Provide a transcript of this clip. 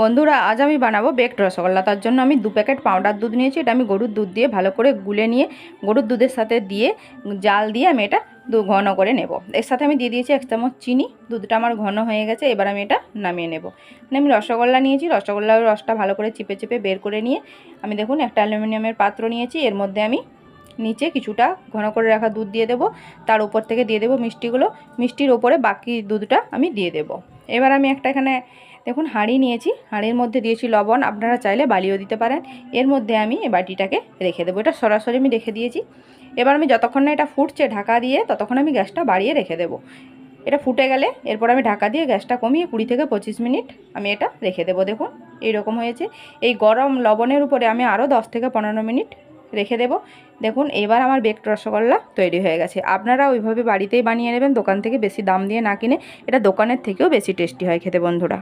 বন্ধুরা, আজ আমি বানাবো বেকড রসগোল্লা। তার জন্য আমি দু প্যাকেট পাউডার দুধ নিয়েছি। এটা আমি গরুর দুধ দিয়ে ভালো করে গুলে নিয়ে, গরুর দুধের সাথে দিয়ে, জাল দিয়ে আমি এটা দু ঘন করে নেব। এর সাথে আমি দিয়ে দিয়েছি এক চামচ চিনি। দুধটা আমার ঘন হয়ে গেছে। এবার আমি এটা নামিয়ে নেব। মানে আমি রসগোল্লা নিয়েছি। রসগোল্লার রসটা ভালো করে চিপে চিপে বের করে নিয়ে, আমি দেখুন একটা অ্যালুমিনিয়ামের পাত্র নিয়েছি। এর মধ্যে আমি নিচে কিছুটা ঘন করে রাখা দুধ দিয়ে দেবো। তার উপর থেকে দিয়ে দেবো মিষ্টিগুলো। মিষ্টির ওপরে বাকি দুধটা আমি দিয়ে দেবো। এবার আমি একটা এখানে দেখুন, হাঁড়ি নিয়েছি। হাঁড়ির মধ্যে দিয়েছি লবণ, আপনারা চাইলে বালিও দিতে পারেন। এর মধ্যে আমি এই বাটিটাকে রেখে দেবো। এটা সরাসরি আমি রেখে দিয়েছি। এবার আমি যতক্ষণ না এটা ফুটছে ঢাকা দিয়ে, ততক্ষণ আমি গ্যাসটা বাড়িয়ে রেখে দেবো। এটা ফুটে গেলে এরপর আমি ঢাকা দিয়ে গ্যাসটা কমিয়ে কুড়ি থেকে পঁচিশ মিনিট আমি এটা রেখে দেবো। দেখুন, এইরকম হয়েছে। এই গরম লবণের উপরে আমি আরও দশ থেকে পনেরো মিনিট রেখে দেবো। দেখুন এবার আমার বেকড রসগোল্লা তৈরি হয়ে গেছে। আপনারা ওইভাবে বাড়িতেই বানিয়ে নেবেন। দোকান থেকে বেশি দাম দিয়ে না কিনে, এটা দোকানের থেকেও বেশি টেস্টি হয় খেতে বন্ধুরা।